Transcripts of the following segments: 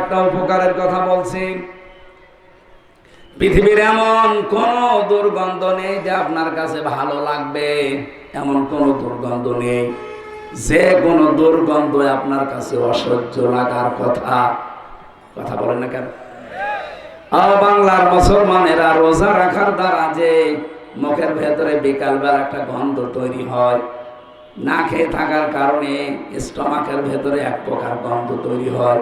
একটা উপকারের কথা বলছি। পৃথিবীর এমন কোন দুর্গন্ধ নেই যে আপনার কাছে ভালো লাগবে। এমন কোন দুর্গন্ধ নেই। যে কোন দুর্গন্ধ আপনার কাছে অসহ্য লাগার কথা। কথা বলেন না কেন? বাংলার মুসলমানেরা রোজা রাখার দ্বারা যে মুখের ভেতরে বিকালবেলা একটা গন্ধ তৈরি হয়, না খেয়ে থাকার কারণে স্টমাকের ভেতরে এক প্রকার গন্ধ তৈরি হয়।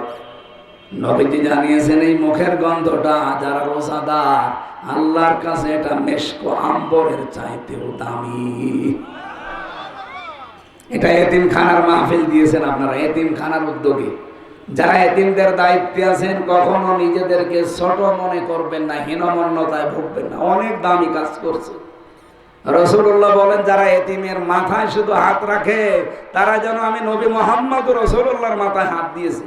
নবীজি জানিয়েছেন, এই মুখের গন্ধটা যারা রোজাদার, আল্লাহর কাছে এটা মেশকো আম্বরের চাইতেও দামি। এটা এতিম খানার মাহফিল দিয়েছেন আপনারা এতিম খানার উদ্যোগে। যারা এতিমদের দায়িত্বে আছেন, কখনো নিজেদেরকে ছোট মনে করবেন না, হীনমন্যতায় ভুগবেন না, অনেক দামি কাজ করছে। রসুল্লাহ বলেন, যারা এতিমের মাথায় শুধু হাত রাখে, তারা যেন আমি নবী মোহাম্মদ রসুল্লাহর মাথায় হাত দিয়েছি।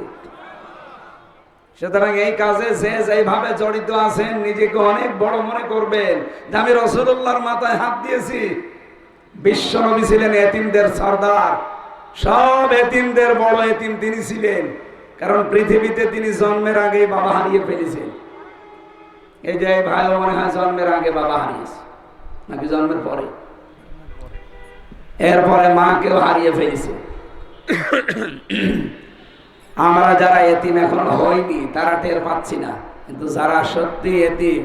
সুতরাং এই কাজে যে যেভাবে জড়িত আছেন, নিজেকে অনেক বড় মনে করবেন। যে আমি রসুল্লাহর মাথায় হাত দিয়েছি। বিশ্ব নবী ছিলেন এতিমদের সর্দার। সব এতিমদের বড় এতিম তিনি ছিলেন। কারণ পৃথিবীতে তিনি জন্মের আগে বাবা হারিয়ে ফেলেছেন। এই যে ভাইও মনে হয় জন্মের আগে বাবা হারিয়েছে। নাকি জন্মের পরে? এরপরে মাকেও হারিয়ে ফেলেছে। আমরা যারা এতিম এখন হয়নি, তারা টের পাচ্ছি না। কিন্তু যারা সত্যি এতিম,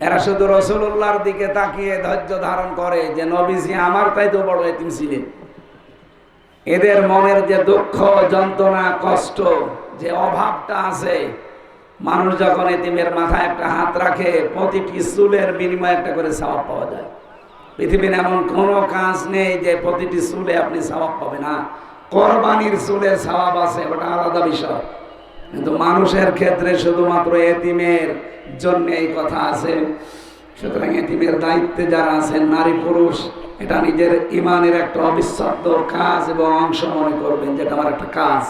এরা শুধু রসুল্লাহর দিকে তাকিয়ে ধৈর্য ধারণ করে যে নবীজি আমার তাই তো বড় এতিম ছিলেন। এদের মনের যে দুঃখ, যন্ত্রণা, কষ্ট, যে অভাবটা আছে, মানুষ যখন এতিমের মাথায় একটা হাত রাখে, প্রতিটি চুলের বিনিময়ে একটা করে স্বভাব পাওয়া যায়। পৃথিবীর এমন কোনো কাজ নেই যে প্রতিটি চুলে আপনি স্বভাব পাবেন না। কোরবানির চুলে স্বভাব আছে, ওটা আলাদা বিষয়। কিন্তু মানুষের ক্ষেত্রে শুধুমাত্র এতিমের জন্য এই কথা আছে। সুতরাং এতিমের দায়িত্বে যারা আছেন, নারী পুরুষ, এটা নিজের ইমানের একটা অবিচ্ছেদ্য কাজ এবং অংশ মনে করবেন যেটা আমার একটা কাজ।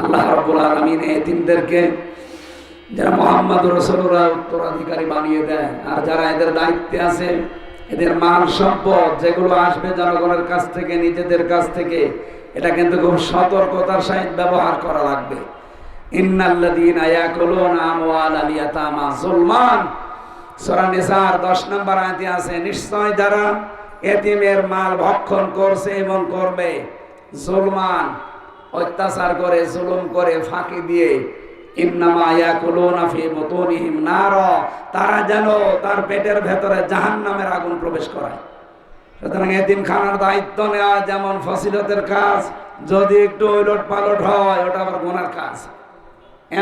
আল্লাহ রব্বুল আলমিন এতিমদেরকে যারা মোহাম্মদ রসুলরা উত্তরাধিকারী বানিয়ে দেয় আর যারা এদের দায়িত্বে আছে, এদের মাল সম্পদ যেগুলো আসবে জনগণের কাছ থেকে, নিজেদের কাছ থেকে এটা কিন্তু খুব সতর্কতার সহিত ব্যবহার করা লাগবে। ইন্নাল্লাযীনা ইয়াকুলুনা আমওয়ালাল ইয়াতামা যুলমান। সূরা নিসার 10 নম্বর আয়াতে আছে, নিশ্চয় যারা এতিমের মাল ভক্ষণ করছে করবে অত্যাচার করে, জুলুম করে, ফাঁকি দিয়ে তারা যেন তার পেটের ভেতরে জাহান্নামের আগুন প্রবেশ করায়। সুতরাং এতিম খানার দায়িত্ব নেওয়া যেমন ফসিলতের কাজ, যদি একটু ওলট পালট হয়, ওটা আবার গোনার কাজ।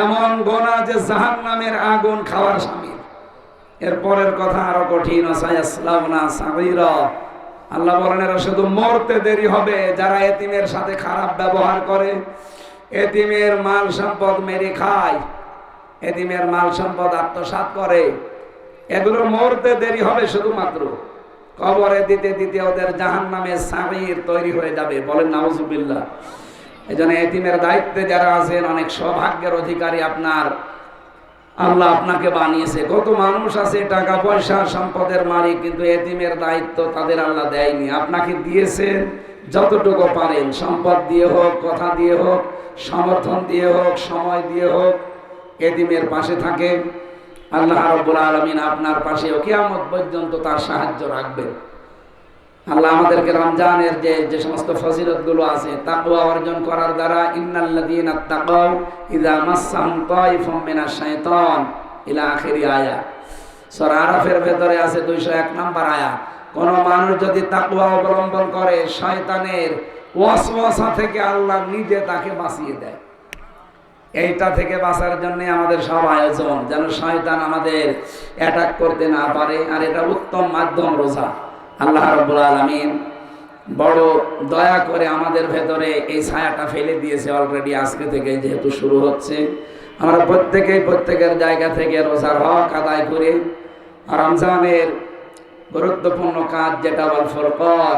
এমন গোনা যে জাহান নামের আগুন খাওয়ার স্বামী এর পরের কথা আরও কঠিন আল্লাহ বলেন, এরা শুধু মরতে দেরি হবে, যারা এতিমের সাথে খারাপ ব্যবহার করে, এতিমের মাল সম্পদ মেরে খায়, এতিমের মাল সম্পদ আত্মসাত করে। এগুলো মরতে দেরি হবে শুধুমাত্র। কবরে দিতে দিতে ওদের জাহান নামে সামির তৈরি হয়ে যাবে। বলেন, নাউজুবিল্লাহ। এই জন্য এতিমের দায়িত্বে যারা আছেন, অনেক সৌভাগ্যের অধিকারী আপনার। আল্লাহ আপনাকে বানিয়েছে। কত মানুষ আছে, টাকা পয়সা, সম্পদের মালিক, কিন্তু এতিমের দায়িত্ব তাদের আল্লাহ দেয়নি। আপনাকে দিয়েছেন যতটুকু পারেন। সম্পদ দিয়ে হোক, কথা দিয়ে হোক, সমর্থন দিয়ে হোক, সময় দিয়ে হোক, এতিমের পাশে থাকে আল্লাহ রব্বুল আলমিন আপনার পাশেও কিয়ামত পর্যন্ত তার সাহায্য রাখবেন। আল্লাহ আমাদেরকে রমজানের যে যে সমস্ত আছে তাকুয়া অর্জন করার দ্বারা মাসসাহুম মিনাশ শাইতান। ইলা আখিরি আয়া। সূরা আরাফের ভেতরে আছে 201 নম্বর আয়াত কোন মানুষ যদি তাকওয়া অবলম্বন করে, শয়তানের ওয়াসওয়াসা থেকে আল্লাহ নিজে তাকে বাঁচিয়ে দেয়। এইটা থেকে বাঁচার জন্য আমাদের সব আয়োজন, যেন শয়তান আমাদের অ্যাটাক করতে না পারে। আর এটা উত্তম মাধ্যম রোজা। আল্লাহ রব্বুল আলমিন বড় দয়া করে আমাদের ভেতরে এই ছায়াটা ফেলে দিয়েছে অলরেডি আজকে থেকে, যেহেতু শুরু হচ্ছে। আমরা প্রত্যেকেই প্রত্যেকের জায়গা থেকে রোজার হক আদায় করে। রমজানের গুরুত্বপূর্ণ কাজ যেটা বল ফরকর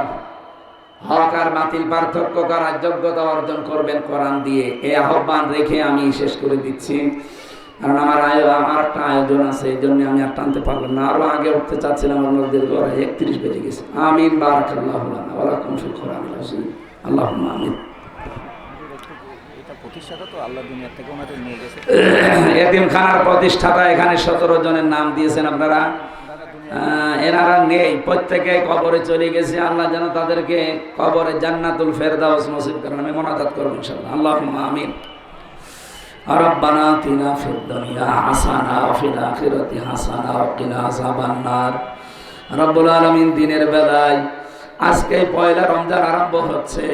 হক আর বাতিল পার্থক্য করার যোগ্যতা অর্জন করবেন কোরআন দিয়ে। এই আহ্বান রেখে আমি শেষ করে দিচ্ছি। কারণ আমার আয় আমার একটা আয়োজন আছে, এই জন্য আমি আর টানতে পারলাম না। আরও আগে উঠতে চাচ্ছিলাম, আমার দীর্ঘ একত্রিশ বেজে গেছে। আমিন, বারাকাল্লাহ ওয়ালাকুম ফিল কোরআন আল্লাহ আমিন। প্রতিষ্ঠাতা এখানে সতেরো জনের নাম দিয়েছেন আপনারা। এনারা নেই প্রত্যেকে কবরে চলে গেছে আল্লাহ যেন তাদেরকে কবরে জান্নাতুল ফেরদাউস নসিব করেন আমি মোনাজাত করবো ইনশাআল্লাহ আল্লাহুম্মা আমিন ربنا آتنا في الدنيا حسنة وفي الآخرة حسنة وقنا عذاب النار রব্বুল আলামিন দিনের বেলায় আজকে পয়লা রমজান আরম্ভ হচ্ছে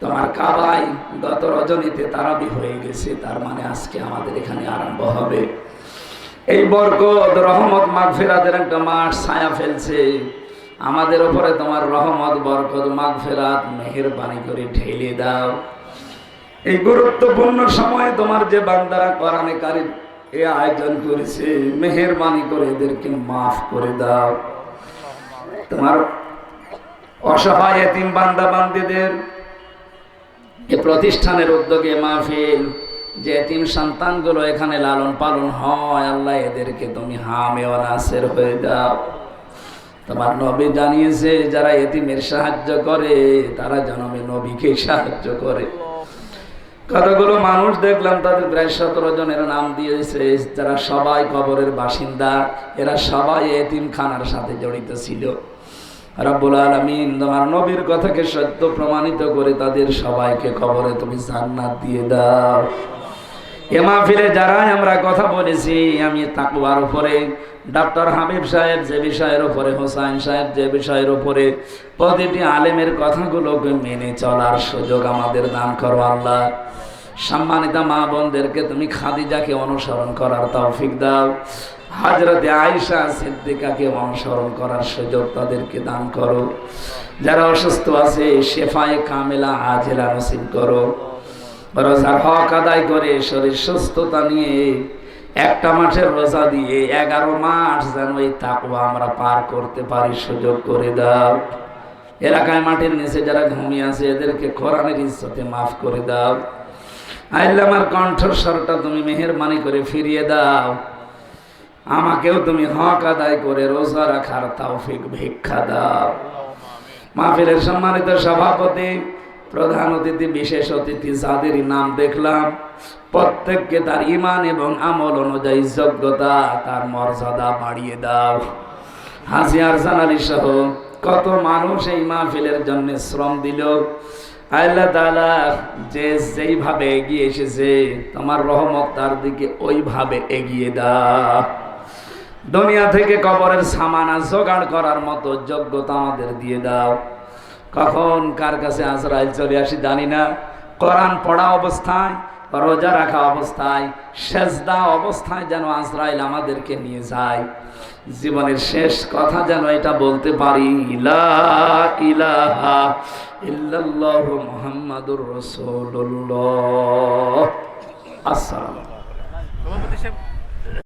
তোমার কাবাই গত রজনীতে তারাবি হয়ে গেছে তার মানে আজকে আমাদের এখানে আরম্ভ হবে এই বরকত, রহমত মাগফেরাতের একটা মাস ছায়া ফেলছে। আমাদের উপরে তোমার রহমত, বরকত, মাগফেরাত, মেহেরবানি করে ঢেলে দাও। এই গুরুত্বপূর্ণ সময়ে তোমার যে বান্দারা কোরআনে কারিম এ আয়োজন করেছে, মেহেরবানি করে এদেরকে মাফ করে দাও। তোমার অসহায় এতিম বান্দা বান্দিদের এ প্রতিষ্ঠানের উদ্যোগে মাহফিল যে এতিম সন্তানগুলো এখানে লালন পালন হয়, আল্লাহ এদেরকে তুমি হামে ও নাসের হয়ে দাও। তোমার নবী জানিয়েছে, যারা এতিমের সাহায্য করে, তারা জনমে নবীকে সাহায্য করে। কতগুলো মানুষ দেখলাম, তাদের প্রায় সতেরো জনের নাম দিয়েছে, যারা সবাই কবরের বাসিন্দা, এরা সবাই এতিম খানার সাথে জড়িত ছিল। রব্বুল আলমিন তোমার নবীর কথাকে সত্য প্রমাণিত করে তাদের সবাইকে কবরে তুমি জান্নাত দিয়ে দাও। এ মাহফিলে যারাই আমরা কথা বলেছি, আমি তাকুয়ার উপরে ডক্টর হাবিব সাহেব যে বিষয়ের উপরে, হোসাইন সাহেব যে বিষয়ের উপরে, প্রতিটি আলেমের কথাগুলোকে মেনে চলার সুযোগ আমাদের দান করো আল্লাহ। সম্মানিত মা বোনদেরকে তুমি খাদিজাকে অনুসরণ করার তৌফিক দাও। হাজরতে আয়েশা সিদ্দিকাকে অনুসরণ করার সুযোগ তাদেরকে দান করো। যারা অসুস্থ আছে, শেফায়ে কামেলা আজেলা নসিব করো। রোজার হক আদায় করে শরীর সুস্থতা নিয়ে একটা মাসের রোজা দিয়ে এগারো মাস যেন এই তাকুয়া আমরা পার করতে পারি সুযোগ করে দাও। এলাকায় মাটির নিচে যারা ঘুমিয়ে আছে এদেরকে কোরআনের ইজ্জতে মাফ করে দাও। আইল্লা আমার কণ্ঠস্বরটা তুমি মেহেরবানি করে ফিরিয়ে দাও। আমাকেও তুমি হক আদায় করে রোজা রাখার তৌফিক ভিক্ষা দাও। মাহফিলের সম্মানিত সভাপতি প্রধান অতিথি, বিশেষ অতিথি যাদের নাম দেখলাম, প্রত্যেককে তার ইমান এবং আমল অনুযায়ী যোগ্যতা, তার মর্যাদা বাড়িয়ে দাও। হাজি আরজান আলী সহ কত মানুষ এই মাহফিলের জন্য শ্রম দিল। আল্লাহ তালা যে যেইভাবে এগিয়ে এসেছে, তোমার রহমত তার দিকে ওইভাবে এগিয়ে দাও। দুনিয়া থেকে কবরের সামানা জোগাড় করার মতো যোগ্যতা আমাদের দিয়ে দাও। কখন কার কাছে আজরাইল চলে আসি জানি না। কোরআন পড়া অবস্থায়, রোজা রাখা অবস্থায়, সেজদা অবস্থায় যেন আজরাইল আমাদেরকে নিয়ে যায়। জীবনের শেষ কথা যেন এটা বলতে পারি। মুহাম্মাদুর রাসূলুল্লাহ। আসসালামু